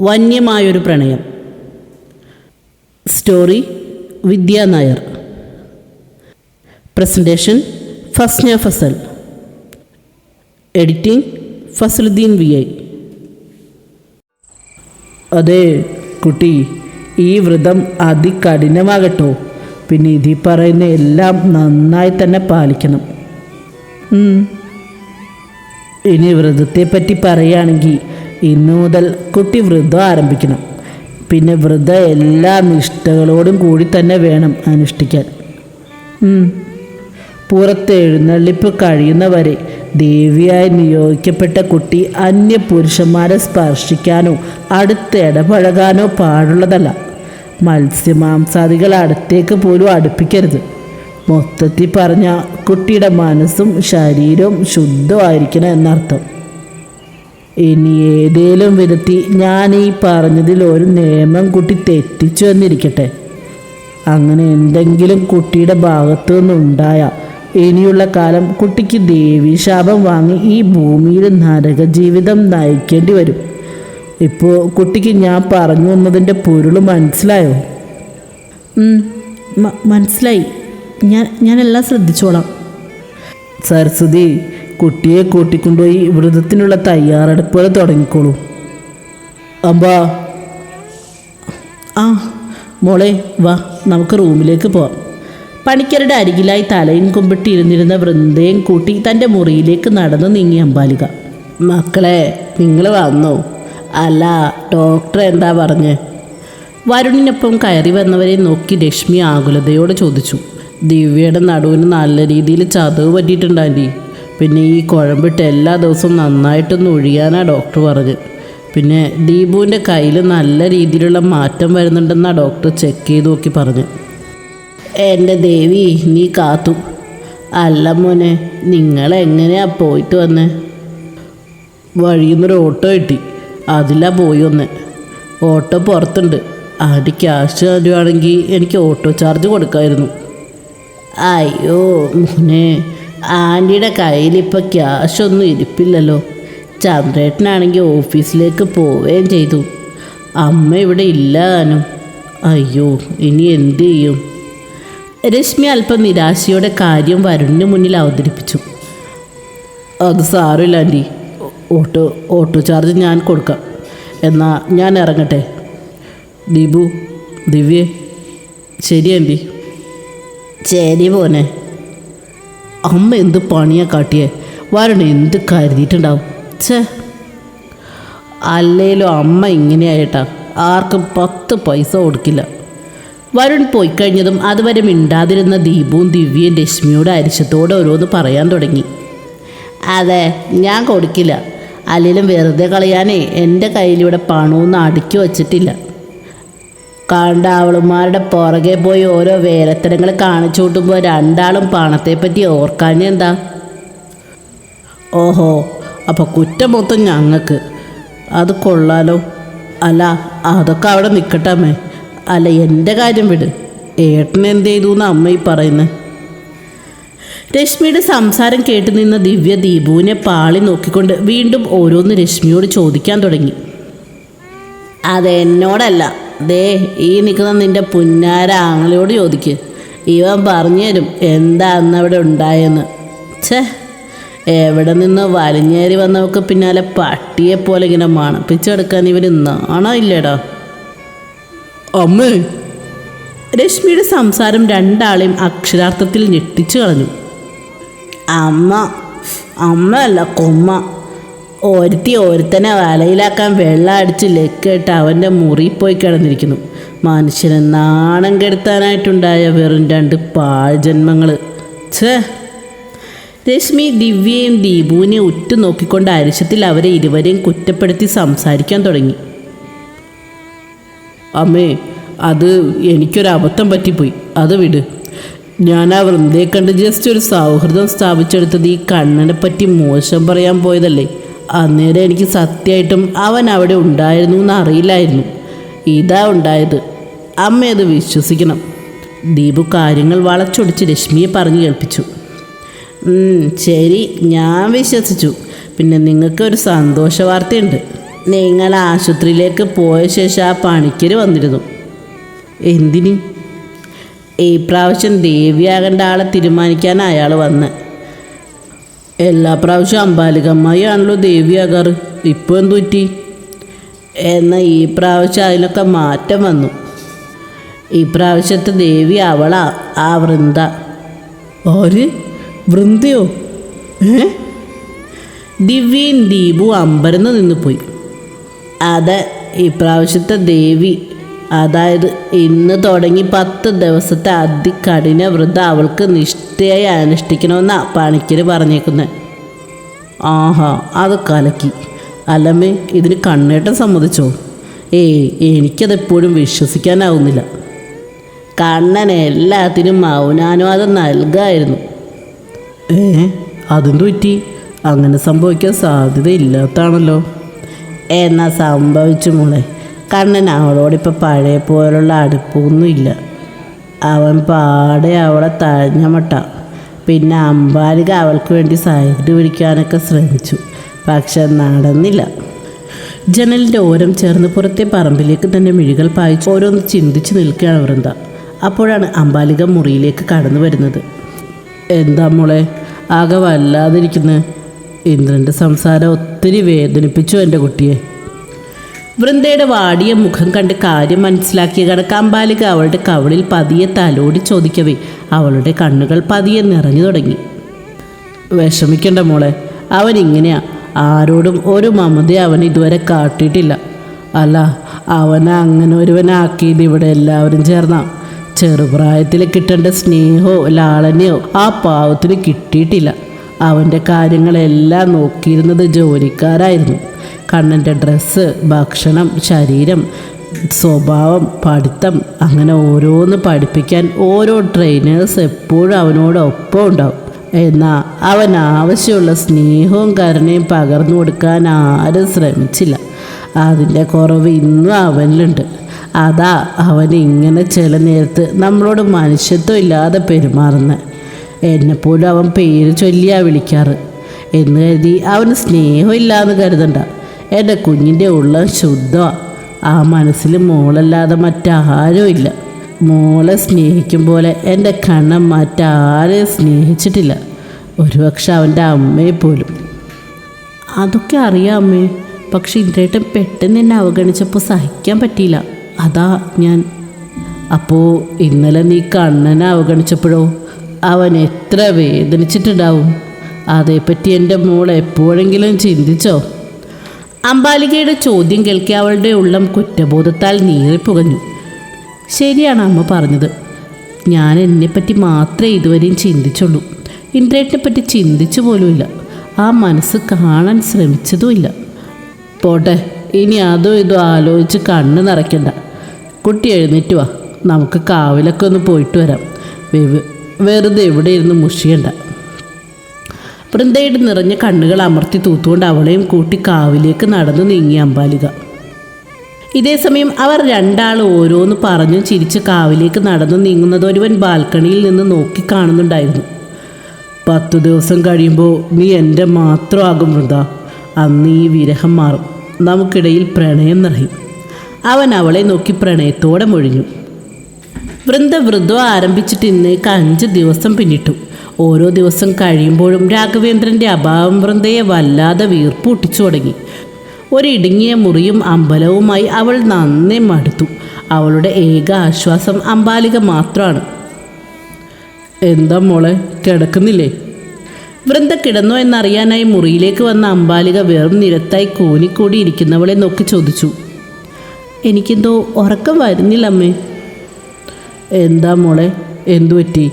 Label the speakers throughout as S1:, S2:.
S1: വന്യമായൊരു പ്രണയം. Story Vidya Nair. Presentation Fasna Fazal. Editing Fasaluddin V I. അതെ കുട്ടി ഈ വ്രതം അതികഠിനമാകട്ടോ. പിന്നെ ഇതി പറയുന്ന എല്ലാം നന്നായി തന്നെ പാലിക്കണം. ഇനി വ്രതത്തെപ്പറ്റി പറയുകയാണെങ്കിൽ ഇന്നു മുതൽ കുട്ടി വ്രതം ആരംഭിക്കണം. പിന്നെ വൃദ്ധ എല്ലാ നിഷ്ഠകളോടും കൂടി തന്നെ വേണം അനുഷ്ഠിക്കാൻ. പുറത്ത് എഴുന്നള്ളിപ്പ് കഴിയുന്നവരെ ദേവിയായി നിയോഗിക്കപ്പെട്ട കുട്ടി അന്യ പുരുഷന്മാരെ സ്പർശിക്കാനോ അടുത്ത് ഇടപഴകാനോ പാടുള്ളതല്ല. മത്സ്യമാംസാദികൾ അടുത്തേക്ക് പോലും അടുപ്പിക്കരുത്. മൊത്തത്തിൽ പറഞ്ഞ കുട്ടിയുടെ മനസ്സും ശരീരവും ശുദ്ധമായിരിക്കണം എന്നർത്ഥം. ഇനി ഏതേലും വിധത്തി ഞാൻ ഈ പറഞ്ഞതിൽ ഒരു നിയമം കുട്ടി തെറ്റിച്ചു വന്നിരിക്കട്ടെ. അങ്ങനെ എന്തെങ്കിലും കുട്ടിയുടെ ഭാഗത്തു നിന്നുണ്ടായ ഇനിയുള്ള കാലം കുട്ടിക്ക് ദേവീശാപം വാങ്ങി ഈ ഭൂമിയിൽ നരക ജീവിതം നയിക്കേണ്ടി വരും. ഇപ്പോൾ കുട്ടിക്ക് ഞാൻ പറഞ്ഞു വന്നതിന്റെ പൊരുൾ മനസ്സിലായോ? മനസ്സിലായി. ഞാൻ ഞാനെല്ലാം ശ്രദ്ധിച്ചോളാം. സരസ്വതി കുട്ടിയെ കൂട്ടിക്കൊണ്ടുപോയി വ്രതത്തിനുള്ള തയ്യാറെടുപ്പുകൾ തുടങ്ങിക്കോളൂ. അമ്പാ. ആ മോളെ വാ നമുക്ക് റൂമിലേക്ക് പോവാം. പണിക്കരുടെ അരികിലായി തലയും കുമ്പിട്ടി ഇരുന്നിരുന്ന വൃന്ദയും കൂട്ടി തന്റെ മുറിയിലേക്ക് നടന്നു നീങ്ങി അമ്പാലിക. മക്കളെ നിങ്ങൾ വന്നു? അല്ല ഡോക്ടർ എന്താ പറഞ്ഞ്? വരുണിനൊപ്പം കയറി വന്നവരെ നോക്കി രശ്മി ആകുലതയോട് ചോദിച്ചു. ദിവ്യയുടെ നടുവിന് നല്ല രീതിയിൽ ചതവ് പറ്റിയിട്ടുണ്ട് ആന്റി പിന്നെ ഈ കുഴമ്പിട്ട് എല്ലാ ദിവസവും നന്നായിട്ടൊന്ന് ഒഴിയാനാണ് ഡോക്ടർ പറഞ്ഞ്. പിന്നെ ദീപുവിന്റെ കയ്യിൽ നല്ല രീതിയിലുള്ള മാറ്റം വരുന്നുണ്ടെന്നാണ് ഡോക്ടർ ചെക്ക് ചെയ്ത് നോക്കി പറഞ്ഞു. എന്റെ ദേവി നീ കാത്തു. അല്ല മോനെ നിങ്ങൾ എങ്ങനെയാ പോയിട്ട് വന്നേ? വഴിയിൽ നിന്നൊരു ഓട്ടോ കിട്ടി. അതിലാ പോയി വന്ന്. ഓട്ടോ പുറത്തുണ്ട്. അതിന്റെ ക്യാഷ് തരുവാണെങ്കിൽ എനിക്ക് ഓട്ടോ ചാർജ് കൊടുക്കായിരുന്നു. അയ്യോ മോനെ ആന്റിയുടെ കയ്യിലിപ്പോൾ ക്യാഷ് ഒന്നും ഇരിപ്പില്ലല്ലോ. ചന്ദ്രേട്ടനാണെങ്കിൽ ഓഫീസിലേക്ക് പോവുകയും ചെയ്തു. അമ്മ ഇവിടെ ഇല്ല താനും. അയ്യോ ഇനി എന്തു ചെയ്യും? രശ്മി അല്പം നിരാശയോടെ കാര്യം വരുണിന് മുന്നിൽ അവതരിപ്പിച്ചു. അത് സാരമില്ല ആന്റി. ഓട്ടോ ഓട്ടോ ചാർജ് ഞാൻ കൊടുക്കാം. എന്നാൽ ഞാൻ ഇറങ്ങട്ടെ. ദീപു ദിവ്യേ ശരി ആന്റി. ശരി പോനെ അമ്മ എന്ത് പണിയാ കാട്ടിയെ? വരണ എന്ത് കരുതിയിട്ടുണ്ടാവും? ഛേ. അല്ലേലും അമ്മ ഇങ്ങനെയായിട്ടാ. ആർക്കും പത്ത് പൈസ കൊടുക്കില്ല. വരുൺ പോയി കഴിഞ്ഞതും അതുവരെ മിണ്ടാതിരുന്ന ദീപവും ദിവ്യയും രശ്മിയോട് അരിശത്തോടെ ഓരോന്ന് പറയാൻ തുടങ്ങി. അതെ ഞാൻ കൊടുക്കില്ല. അല്ലെങ്കിലും വെറുതെ കളയാനേ എന്റെ കയ്യിലിവിടെ പണമൊന്നും അടുക്കി വച്ചിട്ടില്ല. കണ്ട അവളുമാരുടെ പുറകെ പോയി ഓരോ വേലത്തരങ്ങൾ കാണിച്ചു കൂട്ടുമ്പോൾ രണ്ടാളും പണത്തെപ്പറ്റി ഓർക്കാഞ്ഞെന്താ ഓഹോ അപ്പോൾ കുറ്റം മൊത്തം ഞങ്ങൾക്ക്. അത് കൊള്ളാലോ. അല്ല അതൊക്കെ അവിടെ നിൽക്കട്ടമ്മേ അല്ല എന്റെ കാര്യം വിട്. ഏട്ടൻ എന്ത് ചെയ്തു എന്ന് അമ്മ ഈ പറയുന്നത് രശ്മിയുടെ സംസാരം കേട്ടു നിന്ന ദിവ്യ ദീപുവിനെ പാളി നോക്കിക്കൊണ്ട് വീണ്ടും ഓരോന്ന് രശ്മിയോട് ചോദിക്കാൻ തുടങ്ങി. അതെന്നോടല്ല. ദേ ഈ നിൽക്കുന്ന നിന്റെ പുന്നാര ആങ്ങളയോട് ചോദിക്ക്. ഇവൻ പറഞ്ഞു തരും എന്താ അന്ന് അവിടെ ഉണ്ടായെന്ന്. ഛേ എവിടെ നിന്ന് വലിഞ്ഞേറി വന്നവർക്ക് പിന്നാലെ പട്ടിയെ പോലെ ഇങ്ങനെ മണപ്പിച്ചെടുക്കാൻ ഇവർ നാണോ ഇല്ലേടോ? അമ്മേ രശ്മിയുടെ സംസാരം രണ്ടാളെയും അക്ഷരാർത്ഥത്തിൽ ഞെട്ടിച്ചു കളഞ്ഞു. അമ്മ അമ്മ അല്ല കൊമ്മ. ഒരുത്തി ഒരുത്തനെ വലയിലാക്കാൻ വെള്ളം അടിച്ച് ലെക്കിട്ട് അവന്റെ മുറി പോയി കിടന്നിരിക്കുന്നു. മനുഷ്യനെ നാണം കെടുത്താനായിട്ടുണ്ടായ വെറും രണ്ട് പാഴ്ജന്മങ്ങൾ ഛേ. രശ്മി ദിവ്യയും ദീപുവിനെ ഉറ്റുനോക്കിക്കൊണ്ട് അരിശത്തിൽ അവരെ ഇരുവരെയും കുറ്റപ്പെടുത്തി സംസാരിക്കാൻ തുടങ്ങി. അമ്മേ അത് എനിക്കൊരു അബദ്ധം പറ്റിപ്പോയി. അത് വിട്. ഞാൻ ആ വൃന്ദയെ കണ്ട് ജസ്റ്റ് ഒരു സൗഹൃദം സ്ഥാപിച്ചെടുത്തത് ഈ കണ്ണനെ പറ്റി മോശം പറയാൻ പോയതല്ലേ? അന്നേരം എനിക്ക് സത്യമായിട്ടും അവൻ അവിടെ ഉണ്ടായിരുന്നു എന്ന് അറിയില്ലായിരുന്നു. ഇതാ ഉണ്ടായത്. അമ്മ അത് വിശ്വസിക്കണം. ദീപു കാര്യങ്ങൾ വളച്ചൊടിച്ച് രശ്മിയെ പറഞ്ഞു കേൾപ്പിച്ചു. "ഉം, ശരി ഞാൻ വിശ്വസിച്ചു. പിന്നെ നിങ്ങൾക്കൊരു സന്തോഷ വാർത്തയുണ്ട്. നിങ്ങൾ ആശുപത്രിയിലേക്ക് പോയ ശേഷം ആ പണിക്കര് വന്നിരുന്നു. എന്തിന്? ഈ പ്രാവശ്യം ദേവിയാകേണ്ട ആളെ തീരുമാനിക്കാൻ അയാൾ വന്ന്. എല്ലാ പ്രാവശ്യം അമ്പാലികമ്മയാണല്ലോ ദേവിയാകാറ് ഇപ്പോൾ എന്തു പറ്റി? എന്നാൽ ഈ പ്രാവശ്യം അതിനൊക്കെ മാറ്റം വന്നു. ഈ പ്രാവശ്യത്തെ ദേവി അവളാ ആ വൃന്ദ. ഓര് വൃന്ദയോ? ഏ? ദിവ്യയും ദീപു അമ്പരന്ന് നിന്ന് പോയി. അതെ ഇപ്രാവശ്യത്തെ ദേവി അതായത് ഇന്ന് തുടങ്ങി പത്ത് ദിവസത്തെ അതികഠിന വ്രതം അവൾക്ക് നിഷ്ഠയായി അനുഷ്ഠിക്കണമെന്നാ പണിക്കര് പറഞ്ഞേക്കുന്നത് ആഹാ അത് കലക്കി. അല്ലമ്മേ ഇതിന് കണ്ണേട്ടം സമ്മതിച്ചോ? ഏയ് എനിക്കതെപ്പോഴും വിശ്വസിക്കാനാവുന്നില്ല. കണ്ണൻ എല്ലാത്തിനും മൗനാനുവാദം നൽകായിരുന്നു. ഏ അതും പറ്റി? അങ്ങനെ സംഭവിക്കാൻ സാധ്യതയില്ലാത്താണല്ലോ. എന്നാ സംഭവിച്ചു മോളെ. കണ്ണൻ അവളോടിപ്പോൾ പഴയ പോലുള്ള അടുപ്പമൊന്നുമില്ല അവൻ പാടെ അവളെ തഴഞ്ഞ മട്ട. പിന്നെ അമ്പാലിക അവൾക്ക് വേണ്ടി സൈഡ് പിടിക്കാനൊക്കെ ശ്രമിച്ചു. പക്ഷെ നടന്നില്ല. ജനലിന്റെ ഓരം ചേർന്ന് പുറത്തെ പറമ്പിലേക്ക് തന്നെ മിഴികൾ പായിച്ച് ഓരോന്ന് ചിന്തിച്ച് നിൽക്കുകയാണ് വൃന്ദ. അപ്പോഴാണ് അമ്പാലിക മുറിയിലേക്ക് കടന്നു വരുന്നത്. എന്താ മോളെ ആകെ വല്ലാതിരിക്കുന്നത് ഇന്ദ്രന്റെ സംസാരം ഒത്തിരി വേദനിപ്പിച്ചു എന്റെ കുട്ടിയെ. വൃന്ദയുടെ വാടിയ മുഖം കണ്ട് കാര്യം മനസ്സിലാക്കിയ കണക്കാമ്പാലിക അവളുടെ കവളിൽ പതിയെ തലോടി ചോദിക്കവേ. അവളുടെ കണ്ണുകൾ പതിയെ നിറഞ്ഞു തുടങ്ങി. വിഷമിക്കണ്ട മോളെ അവൻ ഇങ്ങനെയാ. ആരോടും ഒരു മമത അവൻ ഇതുവരെ കാട്ടിയിട്ടില്ല. അല്ല അവനെ അങ്ങനെ ഒരുവനാക്കിയത് ഇവിടെ എല്ലാവരും ചേർന്നാ. ചെറുപ്രായത്തിൽ കിട്ടേണ്ട സ്നേഹമോ ലാളനയോ ആ പാവത്തിന് കിട്ടിയിട്ടില്ല. അവന്റെ കാര്യങ്ങളെല്ലാം നോക്കിയിരുന്നത് ജോലിക്കാരായിരുന്നു. കണ്ണന്റെ ഡ്രസ്സ് ഭക്ഷണം ശരീരം സ്വഭാവം പഠിത്തം അങ്ങനെ ഓരോന്ന് പഠിപ്പിക്കാൻ ഓരോ ട്രെയിനേഴ്സ് എപ്പോഴും അവനോടൊപ്പം ഉണ്ടാവും. എന്നാൽ അവൻ ആവശ്യമുള്ള സ്നേഹവും കരുണയും പകർന്നു കൊടുക്കാൻ ആരും ശ്രമിച്ചില്ല. അതിന്റെ കുറവ് ഇന്നും അവനിലുണ്ട്. അതാ അവൻ ഇങ്ങനെ ചില നേരത്ത് നമ്മളോട് മനുഷ്യത്വം ഇല്ലാതെ പെരുമാറുന്നത് എന്നെപ്പോലും അവൻ പേര് ചൊല്ലിയാ വിളിക്കാറ്. എന്ന് കരുതി അവന് സ്നേഹമില്ല എന്ന് കരുതണ്ട. എന്റെ കുഞ്ഞിന്റെ ഉള്ളം ശുദ്ധമാണ് ആ മനസ്സിൽ മോളല്ലാതെ മറ്റാരും ഇല്ല മോളെ സ്നേഹിക്കും പോലെ എന്റെ കണ്ണൻ മറ്റാരെയും സ്നേഹിച്ചിട്ടില്ല. ഒരുപക്ഷെ അവന്റെ അമ്മയെ പോലും. അതൊക്കെ അറിയാം അമ്മേ. പക്ഷെ ഇന്ദ്രേട്ടൻ പെട്ടെന്ന് എന്നെ അവഗണിച്ചപ്പോൾ സഹിക്കാൻ പറ്റിയില്ല. അതാ ഞാൻ. അപ്പോൾ ഇന്നലെ നീ കണ്ണനെ അവഗണിച്ചപ്പോഴോ? അവൻ എത്ര വേദനിച്ചിട്ടുണ്ടാവും. അതേപ്പറ്റി എന്റെ മോൾ എപ്പോഴെങ്കിലും ചിന്തിച്ചോ? അമ്പാലികയുടെ ചോദ്യം കേൾക്കി അവളുടെ ഉള്ളം കുറ്റബോധത്താൽ നീറിപ്പുകഞ്ഞു ശരിയാണ് അമ്മ പറഞ്ഞത്. ഞാൻ എന്നെപ്പറ്റി മാത്രമേ ഇതുവരെയും ചിന്തിച്ചുള്ളൂ. ഇന്ദ്രേട്ടിനെപ്പറ്റി ചിന്തിച്ചു പോലുമില്ല. ആ മനസ്സ് കാണാൻ ശ്രമിച്ചതുമില്ല. പോട്ടെ ഇനി അതോ ഇതോ ആലോചിച്ച് കണ്ണ് നിറയ്ക്കണ്ട. കുട്ടി എഴുന്നേറ്റ് വാ. നമുക്ക് കാവിലൊക്കെ ഒന്ന് പോയിട്ട് വരാം. വെറുതെ എവിടെ ഇരുന്ന് മുഷിയണ്ട. വൃന്ദയുടെ നിറഞ്ഞ കണ്ണുകൾ അമർത്തി തൂത്തുകൊണ്ട് അവളെയും കൂട്ടി കാവിലേക്ക് നടന്നു നീങ്ങി അമ്പാലിക. ഇതേസമയം അവർ രണ്ടാൾ ഓരോന്ന് പറഞ്ഞു ചിരിച്ച് കാവിലേക്ക് നടന്നു നീങ്ങുന്നത് ഒരുവൻ ബാൽക്കണിയിൽ നിന്ന് നോക്കി കാണുന്നുണ്ടായിരുന്നു. പത്തു ദിവസം കഴിയുമ്പോൾ നീ എന്റെ മാത്രമാകും വൃന്ദ. അന്ന് ഈ വിരഹം മാറും. നമുക്കിടയിൽ പ്രണയം നിറയും. അവൻ അവളെ നോക്കി പ്രണയത്തോടെ മൊഴിഞ്ഞു. വൃന്ദ വൃദ്ധ ആരംഭിച്ചിട്ട് ഇന്നേക്ക് അഞ്ച് ദിവസം പിന്നിട്ടു. ഓരോ ദിവസം കഴിയുമ്പോഴും രാഘവേന്ദ്രന്റെ അഭാവം വൃന്ദയെ വല്ലാതെ വീർപ്പൂട്ടിച്ചു തുടങ്ങി. ഒരിടുങ്ങിയ മുറിയും അമ്പലവുമായി അവൾ നന്നെ മടുത്തു. അവളുടെ ഏക ആശ്വാസം അമ്പാലിക മാത്രമാണ് എന്താ മോളെ കിടക്കുന്നില്ലേ? വൃന്ദ കിടന്നോ എന്നറിയാനായി മുറിയിലേക്ക് വന്ന അമ്പാലിക വെറും നിരത്തായി കൂനിക്കൂടി ഇരിക്കുന്നവളെ നോക്കി ചോദിച്ചു. എനിക്കെന്തോ ഉറക്കം വരുന്നില്ല അമ്മേ എന്താ മോളെ എന്തു പറ്റി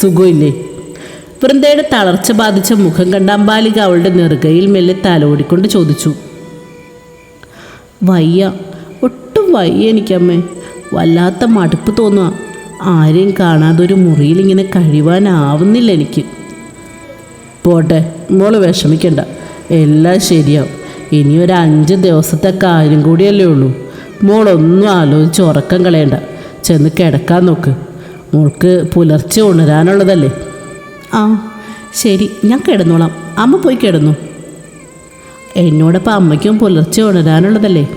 S1: സുഖമില്ലേ? വൃന്ദയുടെ തളർച്ച ബാധിച്ച മുഖം കണ്ട അമ്പാലിക അവളുടെ നെറുകയിൽ മെല്ലെ തലോടിക്കൊണ്ട് ചോദിച്ചു. വയ്യ ഒട്ടും വയ്യ എനിക്കമ്മേ. വല്ലാത്ത മടുപ്പ് തോന്നുക ആരെയും കാണാതെ ഒരു മുറിയിൽ ഇങ്ങനെ കഴിവാനാവുന്നില്ല എനിക്ക്. പോട്ടെ മോൾ വിഷമിക്കണ്ട. എല്ലാം ശരിയാവും. ഇനി ഒരു അഞ്ച് ദിവസത്തെ കാര്യം കൂടിയല്ലേ ഉള്ളൂ. മോളൊന്നും ആലോചിച്ച് ഉറക്കം കളയണ്ട. ചെന്ന് കിടക്കാൻ നോക്ക്. മോൾക്ക് പുലർച്ചെ ഉണരാനുള്ളതല്ലേ? ആ ശരി ഞാൻ കിടന്നോളാം. അമ്മ പോയി കിടന്നു. എന്നോടൊപ്പം അമ്മയ്ക്കും പുലർച്ചെ ഉണരാനുള്ളതല്ലേ?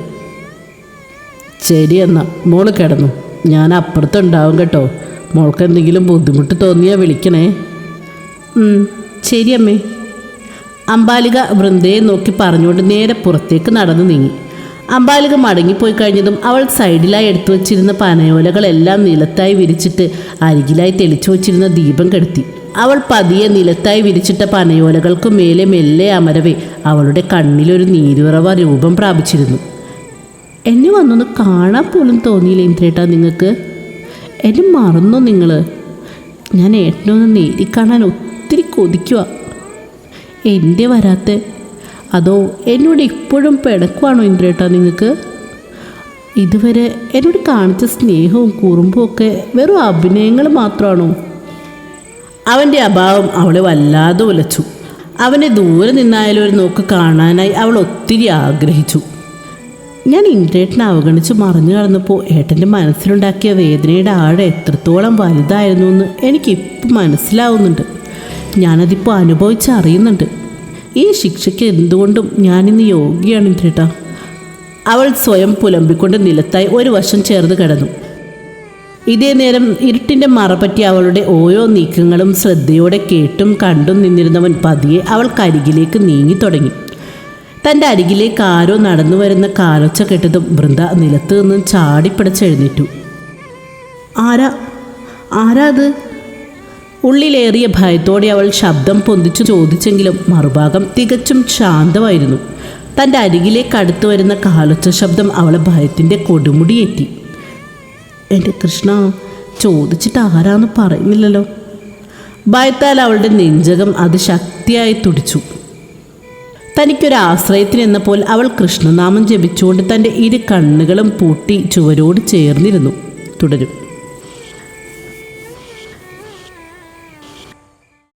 S1: ശരി എന്നാ മോൾ കിടന്നു. ഞാൻ അപ്പുറത്തുണ്ടാവും കേട്ടോ. മോൾക്ക് എന്തെങ്കിലും ബുദ്ധിമുട്ട് തോന്നിയാൽ വിളിക്കണേ. ശരി അമ്മേ. അമ്പാലിക വൃന്ദയെ നോക്കി പറഞ്ഞുകൊണ്ട് നേരെ പുറത്തേക്ക് നടന്നു നീങ്ങി. അമ്പാലിക മടങ്ങിപ്പോയി കഴിഞ്ഞതും അവൾ സൈഡിലായി എടുത്തു വച്ചിരുന്ന പനയോലകളെല്ലാം നിലത്തായി വിരിച്ചിട്ട് അരികിലായി തെളിച്ചു വച്ചിരുന്ന ദീപം കെടുത്തി. അവൾ പതിയെ നിലത്തായി വിരിച്ചിട്ട പനയോലകൾക്ക് മേലെ മെല്ലെ അമരവേ. അവളുടെ കണ്ണിലൊരു നീരുറവ രൂപം പ്രാപിച്ചിരുന്നു. എന്നെ വന്നൊന്ന് കാണാൻ പോലും തോന്നിയില്ല ഇന്ദ്രേട്ടാ നിങ്ങൾക്ക് എന്നെ മറന്നോ നിങ്ങൾ ഞാൻ ഏട്ടനൊന്ന് നേരി കാണാൻ ഒത്തിരി കൊതിക്കുക എന്റെ വരാത്ത അതോ എന്നോട് ഇപ്പോഴും പിടക്കുവാണോ ഇന്ദ്രേട്ടാ നിങ്ങൾക്ക് ഇതുവരെ എന്നോട് കാണിച്ച സ്നേഹവും കുറുമ്പും ഒക്കെ വെറും അഭിനയങ്ങൾ മാത്രമാണോ? അവന്റെ അഭാവം അവളെ വല്ലാതെ ഉലച്ചു. അവനെ ദൂരെ നിന്നായാലും ഒരു നോക്ക് കാണാനായി അവൾ ഒത്തിരി ആഗ്രഹിച്ചു. ഞാൻ ഇന്ദ്രേട്ടനെ അവഗണിച്ച് മറിഞ്ഞു കടന്നപ്പോൾ ഏട്ടന്റെ മനസ്സിലുണ്ടാക്കിയ വേദനയുടെ ആഴ എത്രത്തോളം വലുതായിരുന്നു എന്ന് എനിക്കിപ്പോൾ മനസ്സിലാവുന്നുണ്ട്. ഞാനതിപ്പോൾ അനുഭവിച്ചറിയുന്നുണ്ട് ഈ ശിക്ഷയ്ക്ക് എന്തുകൊണ്ടും ഞാനിന്ന് യോഗ്യയാണ് ഇന്ദ്രേട്ട. അവൾ സ്വയം പുലമ്പിക്കൊണ്ട് നിലത്തായി ഒരു വശം ചേർന്ന് കിടന്നു. ഇതേ നേരം ഇരുട്ടിന്റെ മറപറ്റി അവളുടെ ഓരോ നീക്കങ്ങളും ശ്രദ്ധയോടെ കേട്ടും കണ്ടും നിന്നിരുന്നവൻ പതിയെ അവൾക്കരികിലേക്ക് നീങ്ങി തുടങ്ങി. തന്റെ അരികിലേക്ക് ആരോ നടന്നു വരുന്ന കാലൊച്ച കെട്ടതും വൃന്ദ നിലത്ത് നിന്നും ചാടിപ്പിടച്ചെഴുന്നേറ്റു ആരാ? ആരാ അത്? ഉള്ളിലേറിയ ഭയത്തോടെ അവൾ ശബ്ദം പൊന്തിച്ചു ചോദിച്ചെങ്കിലും മറുഭാഗം തികച്ചും ശാന്തമായിരുന്നു. തന്റെ അരികിലേക്ക് അടുത്തു വരുന്ന കാലൊച്ച ശബ്ദം അവളെ ഭയത്തിന്റെ കൊടുമുടിയേറ്റി. എന്റെ കൃഷ്ണ ചോദിച്ചിട്ട് ആരാന്ന് പറയുന്നില്ലല്ലോ. ഭയത്താൽ അവളുടെ നെഞ്ചകം അത് ശക്തിയായി തുടിച്ചു. തനിക്കൊരു ആശ്രയത്തിനെന്ന പോൽ അവൾ കൃഷ്ണനാമം ജപിച്ചുകൊണ്ട് തന്റെ ഇരു കണ്ണുകളും പൂട്ടി ചുവരോട് ചേർന്നിരുന്നു. തുടരും.